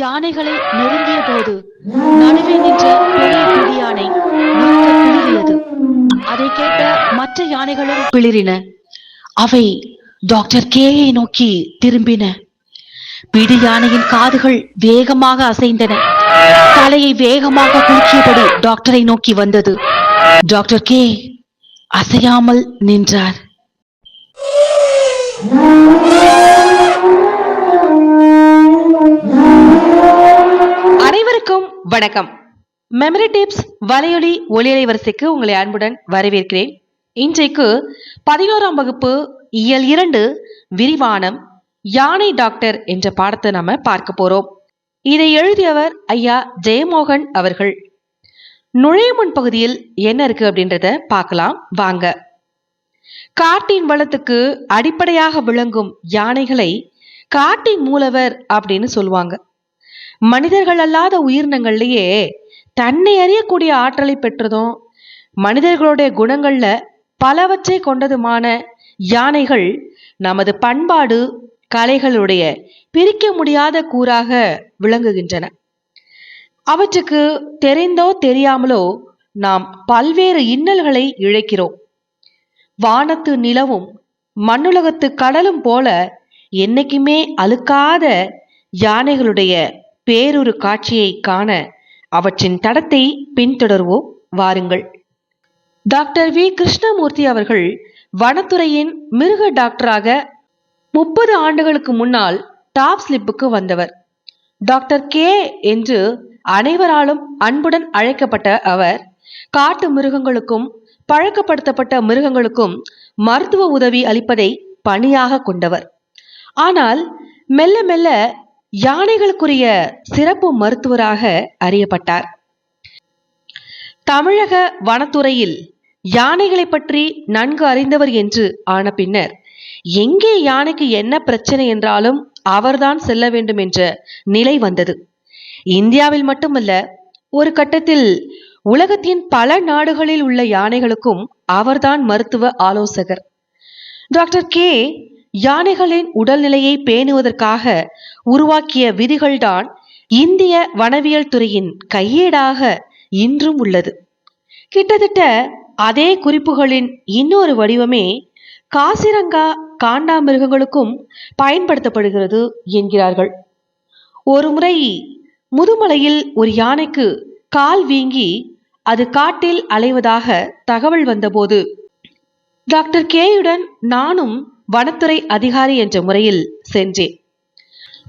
யானைகளை நெருங்கிய போது நடுவே நின்ற பெரிய பிளிறியது அதை கேட்ட மற்ற யானைகளும் பிளிரின அவை டாக்டர் கேயை நோக்கி திரும்பின. பிடி யானையின் காதுகள் வேகமாக அசைந்தன. தலையை வேகமாக குலுக்கியபடி டாக்டரை நோக்கி வந்தது. டாக்டர் கே அசையாமல் நின்றார். அனைவருக்கும் வணக்கம். மெமரி டிப்ஸ் வலையொலி ஒளியலை வரிசைக்கு உங்களை அன்புடன் வரவேற்கிறேன். இன்றைக்கு பதினோராம் வகுப்பு இயல் இரண்டு விரிவானம் யானை டாக்டர் என்ற பாடத்தை நாம பார்க்க போறோம். இதை எழுதியவர் ஐயா ஜெயமோகன் அவர்கள். நுழையும் முன் பகுதியில் என்ன இருக்கு அப்படின்றத பார்க்கலாம். வாங்க. காட்டின் வளத்துக்கு அடிப்படையாக விளங்கும் யானைகளை காட்டின் மூலவர் அப்படின்னு சொல்லுவாங்க. மனிதர்கள் அல்லாத உயிரினங்கள்லேயே தன்னை அறியக்கூடிய ஆற்றலை பெற்றதும் மனிதர்களுடைய குணங்கள்ல பலவற்றை கொண்டதுமான யானைகள் நமது பண்பாடு கலைகளுடைய பிரிக்க முடியாத கூறாக விளங்குகின்றன. அவற்றுக்கு தெரிந்தோ தெரியாமலோ நாம் பல்வேறு இன்னல்களை இழைக்கிறோம். வானத்து நிலவும் மண்ணுலகத்து கடலும் போல என்னைக்குமே அழுக்காத யானைகளுடைய பேரொரு காட்சியை காண அவற்றின் தடத்தை பின்தொடர்வோம் வாருங்கள். Doctor V. கிருஷ்ணமூர்த்தி அவர்கள் வனத்துறையின் மிருக டாக்டராக முப்பது ஆண்டுகளுக்கு முன்னால் டாப் ஸ்லிப்புக்கு வந்தவர். Doctor K. என்று அனைவராலும் அன்புடன் அழைக்கப்பட்ட அவர் காட்டு மிருகங்களுக்கும் பழக்கப்படுத்தப்பட்ட மிருகங்களுக்கும் மருத்துவ உதவி அளிப்பதை பணியாக கொண்டவர். ஆனால் மெல்ல மெல்ல யானைகளுக்குரிய சிறப்பு மருத்துவராக அறியப்பட்டார். தமிழக வனத்துறையில் யானைகளை பற்றி நன்கு அறிந்தவர் என்று ஆன பின்னர் எங்கே யானைக்கு என்ன பிரச்சனை என்றாலும் அவர்தான் செல்ல வேண்டும் என்ற நிலை வந்தது. இந்தியாவில் மட்டுமல்ல ஒரு கட்டத்தில் உலகத்தின் பல நாடுகளில் உள்ள யானைகளுக்கும் அவர்தான் மருத்துவ ஆலோசகர். Doctor K. யானைகளின் உடல்நிலையை பேணுவதற்காக உருவாக்கிய விதிகள்தான் இந்திய வனவியல் துறையின் கையேடாக இன்றும் உள்ளது. கிட்டத்தட்ட அதே குறிப்புகளின் இன்னொரு வடிவமே காசிரங்கா காண்டாமிருகங்களுக்கும் பயன்படுத்தப்படுகிறது என்கிறார்கள். ஒருமுறை முதுமலையில் ஒரு யானைக்கு கால் வீங்கி அது காட்டில் அலைவதாக தகவல் வந்தபோது டாக்டர் கேயுடன் நானும் வனத்துறை அதிகாரி என்ற முறையில் சென்றேன்.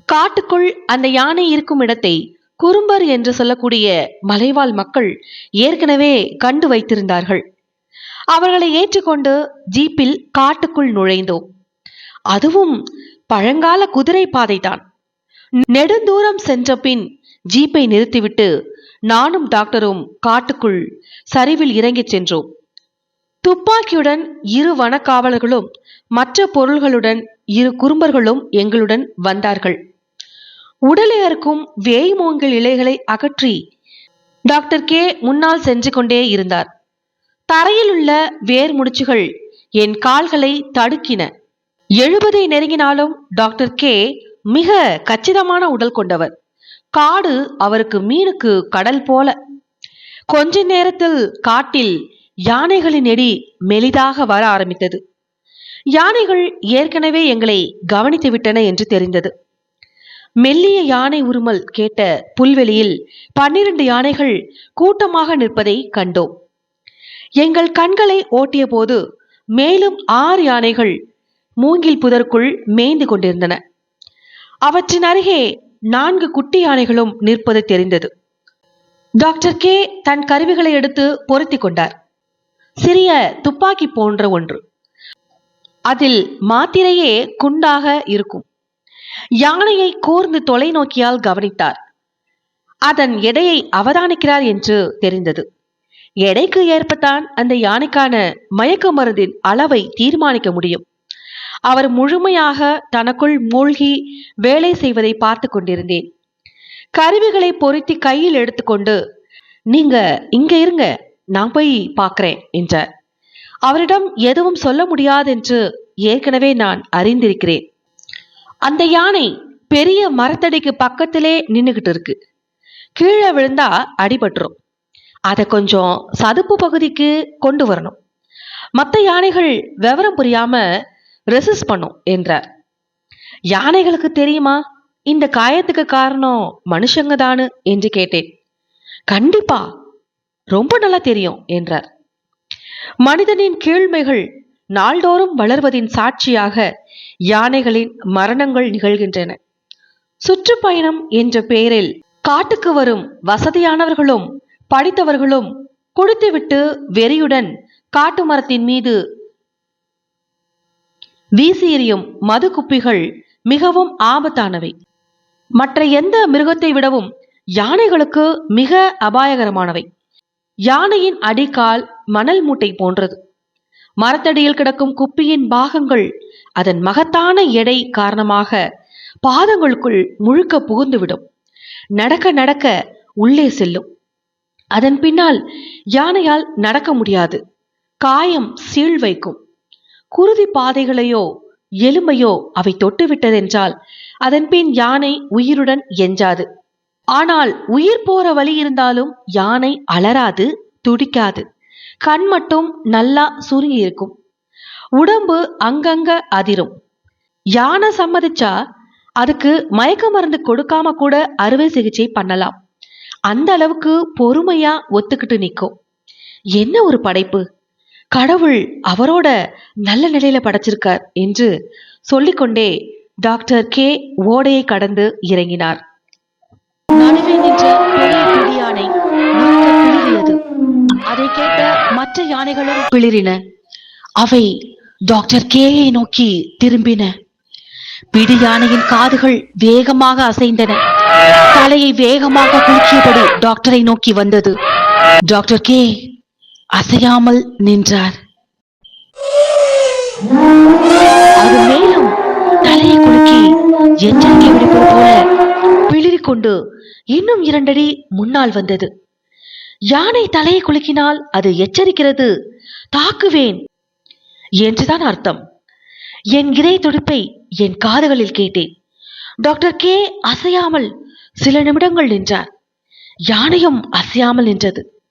காட்டுக்குள் அந்த யானை இருக்கும் இடத்தை குறும்பர் என்று சொல்லக்கூடிய மலைவாழ் மக்கள் ஏற்கனவே கண்டு வைத்திருந்தார்கள். அவர்களை ஏற்றுக்கொண்டு ஜீப்பில் காட்டுக்குள் நுழைந்தோம். அதுவும் பழங்கால குதிரை பாதைதான். நெடுந்தூரம் சென்ற பின் ஜீப்பை நிறுத்திவிட்டு நானும் டாக்டரும் காட்டுக்குள் சரிவில் இறங்கிச் சென்றோம். துப்பாக்கியுடன் இரு வனக்காவலர்களும் மற்ற பொருள்களுடன் இரு குறும்பர்களும் எங்களுடன் வந்தார்கள். உடலை அறுக்கும் வேய் மூங்கில் இலைகளை அகற்றி டாக்டர் கே முன்னால் சென்று கொண்டே இருந்தார். தரையில் உள்ள வேர் முடிச்சுகள் என் கால்களை தடுக்கின. எழுபதை நெருங்கினாலும் டாக்டர் கே மிக கச்சிதமான உடல் கொண்டவர். காடு அவருக்கு மீனுக்கு கடல் போல. கொஞ்ச நேரத்தில் காட்டில் யானைகளின் எடி மெலிதாக வர ஆரம்பித்தது. யானைகள் ஏற்கனவே எங்களை கவனித்து விட்டன என்று தெரிந்தது. மெல்லிய யானை உருமல் கேட்ட புல்வெளியில் பன்னிரண்டு யானைகள் கூட்டமாக நிற்பதை கண்டோம். எங்கள் கண்களை ஓட்டிய போது மேலும் ஆறு யானைகள் மூங்கில் புதற்குள் மேய்ந்து கொண்டிருந்தன. அவற்றின் அருகே நான்கு குட்டி யானைகளும் நிற்பது தெரிந்தது. டாக்டர் கே தன் கருவிகளை எடுத்து பொருத்தி கொண்டார். சிறிய துப்பாக்கி போன்ற ஒன்று. அதில் மாத்திரையே குண்டாக இருக்கும். யானையை கூர்ந்து தொலைநோக்கியால் கவனித்தார். அதன் எடையை அவதானிக்கிறார் என்று தெரிந்தது. எடைக்கு ஏற்பத்தான் அந்த யானைக்கான மயக்க மருந்தின் அளவை தீர்மானிக்க முடியும். அவர் முழுமையாக தனக்குள் மூழ்கி வேலை செய்வதை பார்த்து கொண்டிருந்தேன். கருவிகளை பொருத்தி கையில் எடுத்துக்கொண்டு நீங்க இங்க இருங்க நான் போய் பார்க்கிறேன் என்றார். அவரிடம் எதுவும் சொல்ல முடியாது என்று ஏற்கனவே நான் அறிந்திருக்கிறேன். அந்த யானை பெரிய மரத்தடிக்கு பக்கத்திலே நின்றுகிட்டு இருக்கு. கீழே விழுந்தா அடிபட்டுரும். அதை கொஞ்சம் சதுப்பு பகுதிக்கு கொண்டு வரணும். மற்ற யானைகள் விவரம் புரியாம ரெசிஸ்ட் பண்ணும் என்றார். யானைகளுக்கு தெரியுமா? இந்த காயத்துக்கு காரணம் மனுஷங்க தானு என்று கேட்டேன். கண்டிப்பா ரொம்ப நல்லா தெரியும் என்றார். மனிதனின் கீழ்மைகள் நாள்தோறும் வளர்வதின் சாட்சியாக யானைகளின் மரணங்கள் நிகழ்கின்றன. சுற்றுப்பயணம் என்ற பெயரில் காட்டுக்கு வரும் வசதியானவர்களும் படித்தவர்களும் கொடுத்துவிட்டு வெறியுடன் காட்டு மரத்தின் மீது வீசி எறியும் மது குப்பிகள் மிகவும் ஆபத்தானவை. மற்ற எந்த மிருகத்தை விடவும் யானைகளுக்கு மிக அபாயகரமானவை. யானையின் அடிக்கால் மணல் மூட்டை போன்றது. மரத்தடியில் கிடக்கும் குப்பியின் பாகங்கள் அதன் மகத்தான எடை காரணமாக பாதங்களுக்குள் முழுக்க புகுந்துவிடும். நடக்க நடக்க உள்ளே செல்லும். அதன் பின்னால் யானையால் நடக்க முடியாது. காயம் சீழ் வைக்கும். குருதி பாதைகளையோ எலும்பையோ அவை தொட்டுவிட்டதென்றால் அதன் பின் யானை உயிருடன் எஞ்சாது. ஆனால் உயிர் போற வழி இருந்தாலும் யானை அலறாது துடிக்காது. கண் மட்டும் நல்லா சுருங்கி இருக்கும். உடம்பு அங்கங்க அதிரும். யானை சம்மதிச்சா அதுக்கு மயக்க மருந்து கொடுக்காம கூட அறுவை சிகிச்சை பண்ணலாம். அந்த அளவுக்கு பொறுமையா ஒத்துக்கிட்டு நிற்கும் என்ன ஒரு படைப்பு? கடவுள் அவரோட நல்ல நிலையில படைச்சிருக்கார் என்று சொல்லிக்கொண்டே டாக்டர் கே. ஓடையை கடந்து இறங்கினார். நடுவே நின்ற பெரிய குடியானை யானை நிற்க அதை கேட்ட மற்ற யானைகளும் பிளிரின அவை டாக்டர் கேயை நோக்கி திரும்பின. பிடி யானையின் காதுகள் வேகமாக அசைந்தன. தலையை வேகமாக குலுக்கியபடி டாக்டரை நோக்கி வந்தது. டாக்டர் கே அசையாமல் நின்றார். அது மேலும் தலையை குலுக்கி எச்சரிக்கை விடுப்பது போல பிளிரிக்கொண்டு இன்னும் இரண்டடி முன்னால் வந்தது. யானை தலையை குலுக்கினால் அது எச்சரிக்கிறது தாக்குவேன் என்றுதான் அர்த்தம். என் இதய துடிப்பை என் காதுகளில் கேட்டேன். Doctor K. அசையாமல் சில நிமிடங்கள் நின்றார். யானையும் அசையாமல் நின்றது.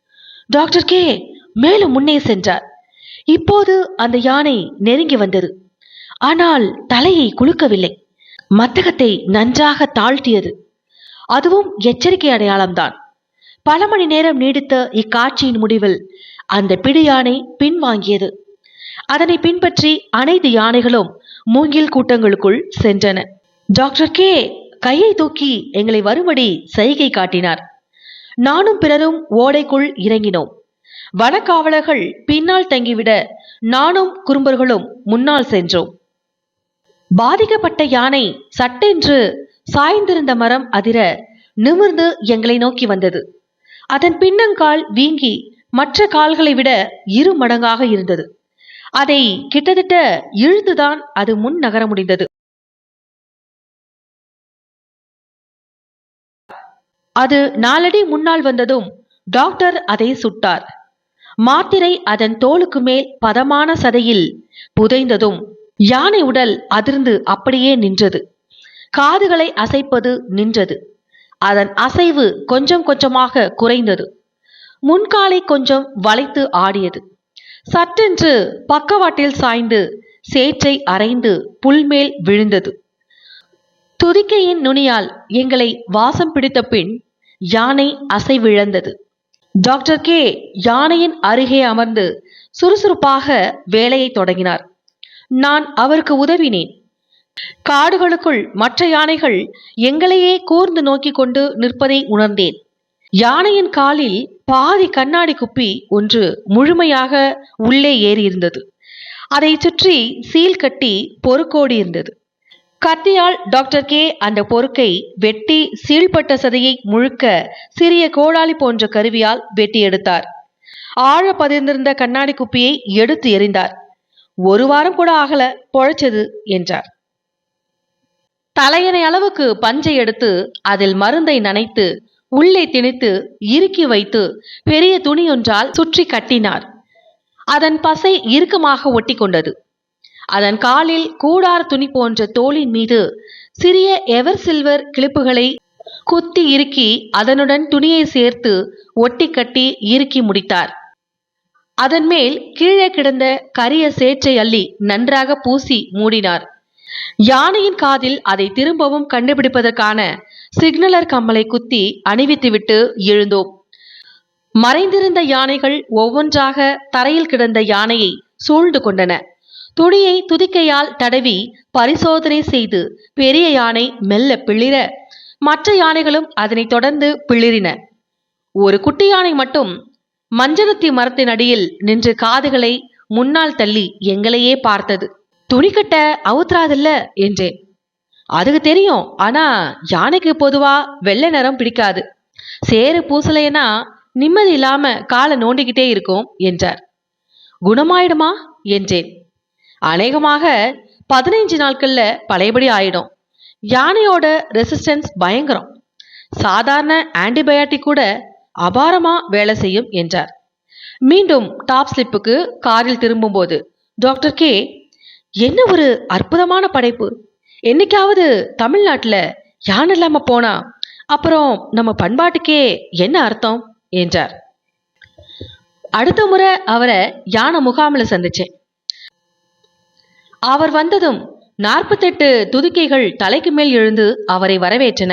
Doctor K. மேலும் முன்னே சென்றார். இப்போது அந்த யானை நெருங்கி வந்தது. ஆனால் தலையை குலுக்கவில்லை. மத்தகத்தை நன்றாக தாழ்த்தியது. அதுவும் எச்சரிக்கை அடையாளம்தான். பல மணி நேரம் நீடித்த இக்காட்சியின் முடிவில் அந்த பிடி யானை பின்வாங்கியது. அதனை பின்பற்றி அனைத்து யானைகளும் மூங்கில் கூட்டங்களுக்குள் சென்றன. டாக்டர் கே கையை தூக்கி எங்களை வரும்படி சைகை காட்டினார். நானும் பிறரும் ஓடைக்குள் இறங்கினோம். வனக்காவலர்கள் பின்னால் தங்கிவிட நானும் குறும்பர்களும் முன்னால் சென்றோம். பாதிக்கப்பட்ட யானை சட்டென்று சாய்ந்திருந்த மரம் அதிர நிமிர்ந்து எங்களை நோக்கி வந்தது. அதன் பின்னங்கால் வீங்கி மற்ற கால்களை விட இரு மடங்காக இருந்தது. அதை கிட்டத்தட்ட இழுத்துதான் அது முன் நகர முடிந்தது. அது நாலடி முன்னால் வந்ததும் டாக்டர் அதை சுட்டார். மாத்திரை அதன் தோலுக்கு மேல் பதமான சதையில் புதைந்ததும் யானை உடல் அதிர்ந்து அப்படியே நின்றது. காதுகளை அசைப்பது நின்றது. அதன் அசைவு கொஞ்சம் கொஞ்சமாக குறைந்தது. முன்காலை கொஞ்சம் வளைத்து ஆடியது. சட்டென்று பக்கவாட்டில் சாய்ந்து சேற்றை அரைந்து புல்மேல் விழுந்தது. துதிக்கையின் நுனியால் எங்களை வாசம் பிடித்த பின் யானை அசைவிழந்தது. Doctor K. யானையின் அருகே அமர்ந்து சுறுசுறுப்பாக வேலையை தொடங்கினார். நான் அவருக்கு உதவினேன். காடுகளுக்குள் மற்ற யானைகள் எங்களையே கூர்ந்து நோக்கிக் கொண்டு நிற்பதை உணர்ந்தேன். யானையின் காலில் பாதி கண்ணாடி குப்பி ஒன்று முழுமையாக உள்ளே ஏறியிருந்தது. அதை சுற்றி சீல் கட்டி பொறுக்கோடி இருந்தது. கத்தியால் டாக்டர் கே அந்த பொறுக்கை வெட்டி சீழ்பட்ட சதையை முழுக்க சிறிய கோடாலி போன்ற கருவியால் வெட்டி எடுத்தார். ஆழ பதிர்ந்திருந்த கண்ணாடி குப்பியை எடுத்து எறிந்தார். ஒரு வாரம் கூட ஆகல பொழைச்சது என்றார். தலையணை அளவுக்கு பஞ்சை எடுத்து அதில் மருந்தை நனைத்து உள்ளே திணித்து இறுக்கி வைத்து பெரிய துணியொன்றால் சுற்றி கட்டினார். அதன் பசை இறுக்கமாக ஒட்டி கொண்டது அதன் காலில் கூடார் துணி போன்ற தோளின் மீது சிறிய எவர் சில்வர் கிளிப்புகளை குத்தி இறுக்கி அதனுடன் துணியை சேர்த்து ஒட்டி கட்டி இறுக்கி முடித்தார். அதன் மேல் கீழே கிடந்த கரிய சேற்றை அள்ளி நன்றாக பூசி மூடினார். யானையின் காதில் அதை திரும்பவும் கண்டுபிடிப்பதற்கான சிக்னலர் கம்மலை குத்தி அணிவித்துவிட்டு எழுந்தோம். மறைந்திருந்த யானைகள் ஒவ்வொன்றாக தரையில் கிடந்த யானையை சூழ்ந்து கொண்டன. துணியை துதிக்கையால் தடவி பரிசோதனை செய்து பெரிய யானை மெல்ல பிளிர மற்ற யானைகளும் அதனை தொடர்ந்து பிளிரின ஒரு குட்டி யானை மட்டும் மஞ்சனத்தி மரத்தின் அடியில் நின்று காதுகளை முன்னால் தள்ளி எங்களையே பார்த்தது. துணிக்கட்ட அவுத்துறாதில்ல? என்றேன். அதுக்கு தெரியும். ஆனா யானைக்கு பொதுவா வெள்ளை நிறம் பிடிக்காது. சேறு பூசலைன்னா நிம்மதி இல்லாம காலை நோண்டிக்கிட்டே இருக்கும் என்றார். குணமாயிடுமா? என்றேன். அநேகமாக பதினைஞ்சு நாட்கள்ல பழையபடி ஆயிடும். யானையோட ரெசிஸ்டன்ஸ் பயங்கரம். சாதாரண ஆன்டிபயாட்டிக் கூட அபாரமா வேலை செய்யும் என்றார். மீண்டும் டாப் ஸ்லிப்புக்கு காரில் திரும்பும்போது டாக்டர் கே என்ன ஒரு அற்புதமான படைப்பு? என்னைக்காவது தமிழ்நாட்டுல யானை இல்லாம போனா? அப்புறம் நம்ம பண்பாட்டுக்கே என்ன அர்த்தம்? என்றார். அடுத்த முறை அவரை யானை முகாமில் சந்திச்சேன். அவர் வந்ததும் நாற்பத்தெட்டு துதுக்கைகள் தலைக்கு மேல் எழுந்து அவரை வரவேற்றன.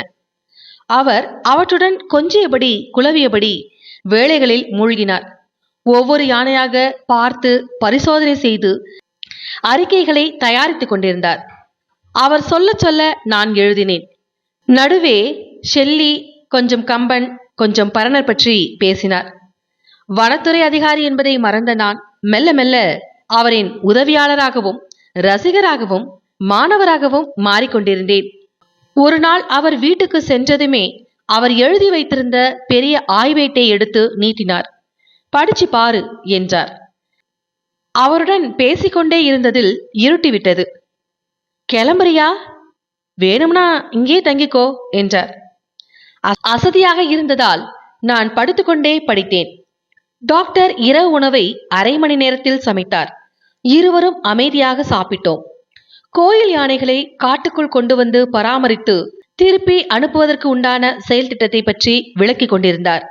அவர் அவற்றுடன் கொஞ்சியபடி குழவியபடி வேலைகளில் மூழ்கினார். ஒவ்வொரு யானையாக பார்த்து பரிசோதனை செய்து அறிக்கைகளை தயாரித்துக் கொண்டிருந்தார். அவர் சொல்ல சொல்ல நான் எழுதினேன். நடுவே ஷெல்லி கொஞ்சம் கம்பன் கொஞ்சம் பரணர் பற்றி பேசினார். வனத்துறை அதிகாரி என்பதை மறந்த நான் மெல்ல மெல்ல அவரின் உதவியாளராகவும் ரசிகராகவும் மாணவராகவும் மாறிக்கொண்டிருந்தேன். ஒரு நாள் அவர் வீட்டுக்கு சென்றதுமே அவர் எழுதி வைத்திருந்த பெரிய ஆய்வேட்டை எடுத்து நீட்டினார். படிச்சு பாரு என்றார். அவருடன் பேசிக்கொண்டே இருந்ததில் இருட்டிவிட்டது. கிளம்புறியா? வேணும்னா இங்கே தங்கிக்கோ என்றார். அசதியாக இருந்ததால் நான் படுத்துக்கொண்டே படித்தேன். டாக்டர் இரவு உணவை அரை மணி நேரத்தில் சமைத்தார். இருவரும் அமைதியாக சாப்பிட்டோம். கோயில் யானைகளை காட்டுக்குள் கொண்டு வந்து பராமரித்து திருப்பி அனுப்புவதற்கு உண்டான செயல் திட்டத்தை பற்றி விளக்கிக் கொண்டிருந்தார்.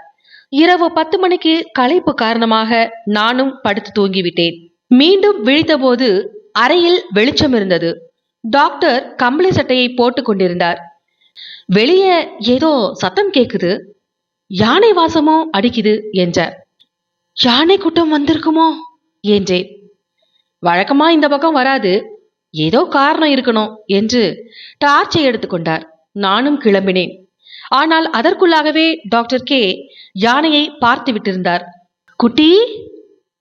இரவு பத்து மணிக்கு களைப்பு காரணமாக நானும் படுத்து தூங்கிவிட்டேன். மீண்டும் விழித்தபோது அறையில் வெளிச்சம் இருந்தது. டாக்டர் கம்பளி சட்டையை போட்டுக் கொண்டிருந்தார். வெளியே ஏதோ சத்தம் கேக்குது. யானை வாசமோ அடிக்குது என்றார். யானை கூட்டம் வந்திருக்குமோ என்றேன். வழக்கமா இந்த பக்கம் வராது. ஏதோ காரணம் இருக்கணும் என்று டார்ச்சை எடுத்துக்கொண்டார் நானும் கிளம்பினேன். ஆனால் அதற்குள்ளாகவே டாக்டர் கே யானையை பார்த்து விட்டிருந்தார். குட்டி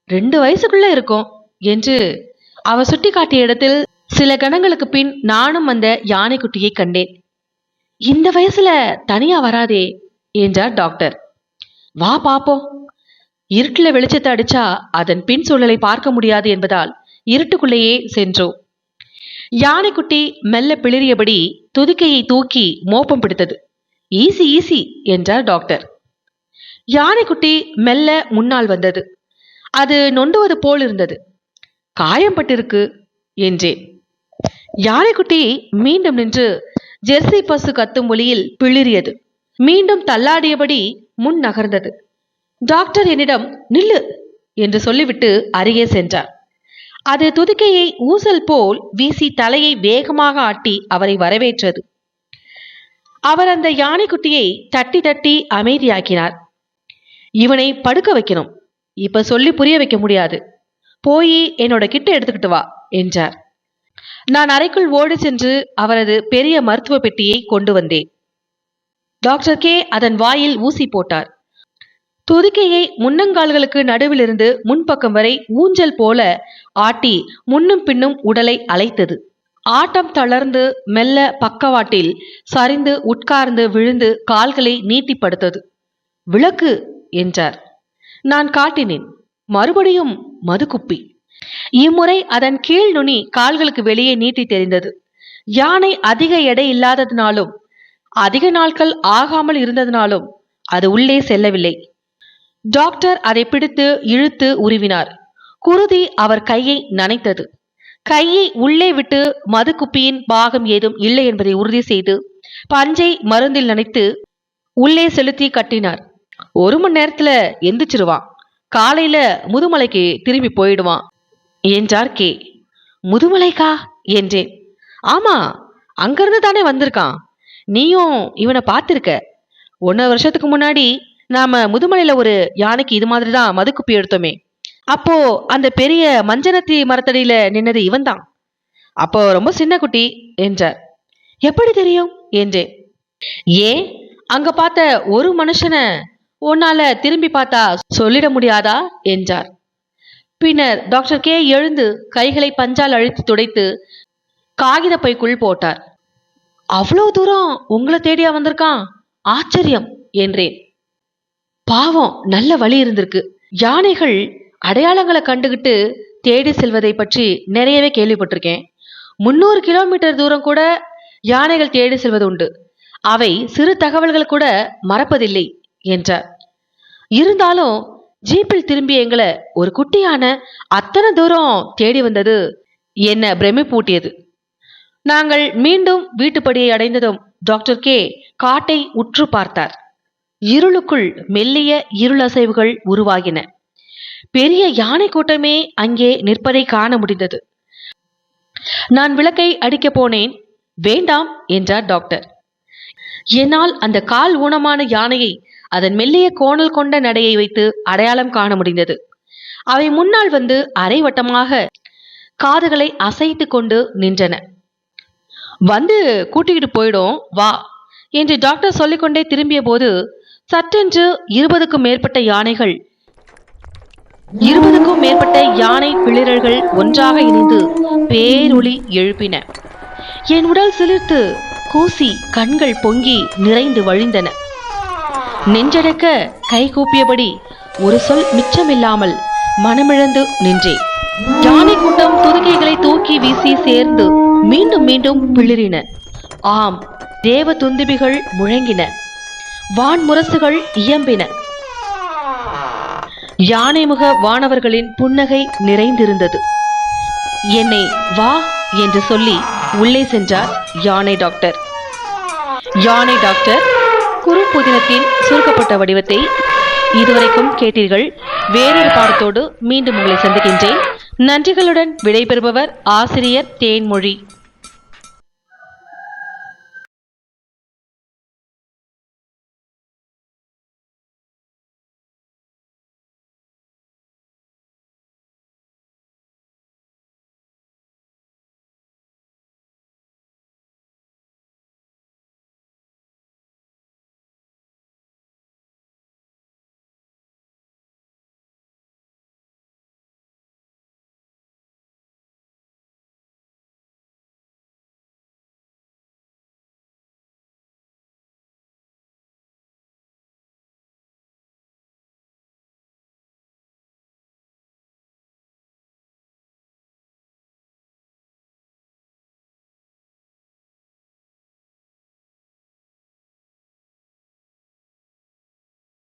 ரெண்டு வயசுக்குள்ள இருக்கும். என்று அவர் சுட்டிக்காட்டிய இடத்தில் சில கணங்களுக்கு பின் நானும் அந்த யானைக்குட்டியை கண்டேன். இந்த வயசுல தனியா வராதே என்றார் டாக்டர். வா பாப்போம். இருட்டுல வெளிச்சத்தை அடிச்சா அதன் பின் சூழலை பார்க்க முடியாது என்பதால் இருட்டுக்குள்ளேயே சென்றோம். யானைக்குட்டி மெல்ல பிளிரியபடி துதிக்கையை தூக்கி மோப்பம் பிடித்தது. ஈசி ஈசி என்றார் டாக்டர். யானைக்குட்டி மெல்ல முன்னால் வந்தது. அது நொண்டுவது போல் இருந்தது. காயம்பட்டிருக்கு என்றேன் யானைக்குட்டி மீண்டும் நின்று ஜெர்சி பசு கத்தும் ஒளியில் பிளிரியது மீண்டும் தள்ளாடியபடி முன் நகர்ந்தது. டாக்டர் என்னிடம் நில்லு என்று சொல்லிவிட்டு அருகே சென்றார். அது துதிக்கையை ஊசல் போல் வீசி தலையை வேகமாக ஆட்டி அவரை வரவேற்றது. அவர் அந்த யானைக்குட்டியை தட்டி தட்டி அமைதியாக்கினார். இவனை படுக்க வைக்கணும். இப்ப சொல்லி புரிய வைக்க முடியாது. போய் என்னோட கிட்ட எடுத்துக்கிட்டு வா என்றார். நான் அறைக்குள் ஓடி சென்று அவரது பெரிய மருத்துவ பெட்டியை கொண்டு வந்தேன். டாக்டர் கே அதன் வாயில் ஊசி போட்டார். துதிக்கையை முன்னங்கால்களுக்கு நடுவிலிருந்து முன்பக்கம் வரை ஊஞ்சல் போல ஆட்டி முன்னும் பின்னும் உடலை அலைத்தது. ஆட்டம் தளர்ந்து மெல்ல பக்கவாட்டில் சரிந்து உட்கார்ந்து விழுந்து கால்களை நீட்டிப்படுத்தது. விளக்கு என்றார். நான் காட்டினேன். மறுபடியும் மதுக்குப்பி. இம்முறை அதன் கீழ் நுனி கால்களுக்கு வெளியே நீட்டி தெரிந்தது. யானை அதிக எடை இல்லாததினாலும் அதிக நாட்கள் ஆகாமல் இருந்ததினாலும் அது உள்ளே செல்லவில்லை. டாக்டர் அதை பிடித்து இழுத்து உருவினார். குருதி அவர் கையை நனைத்தது. கையை உள்ளே விட்டு மதுக்குப்பியின் பாகம் ஏதும் இல்லை என்பதை உறுதி செய்து பஞ்சை மருந்தில் நனைத்து உள்ளே செலுத்தி கட்டினார். ஒரு மணி நேரத்துல எந்திரிச்சிருவான். காலையில முதுமலைக்கு திரும்பி போயிடுவான். என்றார் கே? முதுமலைக்கா? என்றேன். ஆமா அங்கிருந்து தானே வந்திருக்கான். நீயும் இவனை பார்த்துருக்க. ஒன்றரை வருஷத்துக்கு முன்னாடி நாம முதுமலையில ஒரு யானைக்கு இது மாதிரி தான் மதுக்குப்பி எடுத்தோமே. அப்போ அந்த பெரிய மஞ்சனத்தி மரத்தடியில நின்னது இவன்தான். அப்போ ரொம்ப சின்ன குட்டி என்றார். எப்படி தெரியும்? என்றேன். ஏன்? அங்க பார்த்த ஒரு மனுஷனை உன்னால திரும்பி பார்த்தா சொல்லிட முடியாதா? என்றார். பின்னர் டாக்டர் கே எழுந்து கைகளை பஞ்சால் அழுத்தி துடைத்து காகித பைக்குள் போட்டார். அவ்வளோ தூரம் உங்களை தேடியா வந்திருக்கான்? ஆச்சரியம் என்றேன். பாவம் நல்ல வழி இருந்திருக்கு. யானைகள் அடையாளங்களை கண்டுகிட்டு தேடி செல்வதை பற்றி நிறையவே கேள்விப்பட்டிருக்கேன். முந்நூறு கிலோமீட்டர் தூரம் கூட யானைகள் தேடி செல்வது உண்டு. அவை சிறு தகவல்கள் கூட மறப்பதில்லை என்றார். இருந்தாலும் ஜீப்பில் திரும்பிய எங்களை ஒரு குட்டியான அத்தனை தூரம் தேடி வந்தது என்ன பிரமிப்பூட்டியது. நாங்கள் மீண்டும் வீட்டுப்படியை அடைந்ததும் டாக்டர் கே காட்டை உற்று பார்த்தார். இருளுக்குள் மெல்லிய இருளசைவுகள் உருவாகின. பெரிய யானை கூட்டமே அங்கே நிற்பதை காண முடிந்தது. நான் விளக்கை அடிக்கப் போனேன். வேண்டாம் என்றார் டாக்டர். என்னால் அந்த கால் ஊனமான யானையை அதன் மெல்லிய கோணல் கொண்ட நடையை வைத்து அடையாளம் காண முடிந்தது. அவை முன்னால் வந்து அரைவட்டமாக காதுகளை அசைத்து கொண்டு நின்றன. வந்து கூட்டிக்கிட்டு போயிடும் வா என்று டாக்டர் சொல்லிக்கொண்டே திரும்பிய போது சட்டென்று இருபதுக்கும் மேற்பட்ட யானைகள் இருபதுக்கும் மேற்பட்ட யானை பிளிரல்கள் ஒன்றாக இணைந்து பேரொளி எழுப்பின. என் உடல் சிலிர்த்து கூசி கண்கள் பொங்கி நிறைந்து வழிந்தன. நெஞ்சடக்க கை கூப்பியபடி ஒரு சொல் மிச்சமில்லாமல் மனமிழந்து நின்றேன் யானை கூட்டம் துதுக்கைகளை தூக்கி வீசி சேர்ந்து மீண்டும் மீண்டும் பிளிரின ஆம் தேவ துந்துபிகள் முழங்கின. வான்முரசுகள் இயம்பின. யானைமுக வானவர்களின் புன்னகை நிறைந்திருந்தது. என்னை வா என்று சொல்லி உள்ளே சென்றார் யானை டாக்டர். யானை டாக்டர் குறும்புதினத்தின் சுருக்கப்பட்ட வடிவத்தை இதுவரைக்கும் கேட்டீர்கள். வேறொரு பாடத்தோடு மீண்டும் உங்களை சந்திக்கின்றேன். நன்றிகளுடன் விடைபெறுபவர் ஆசிரியர் தேன்மொழி.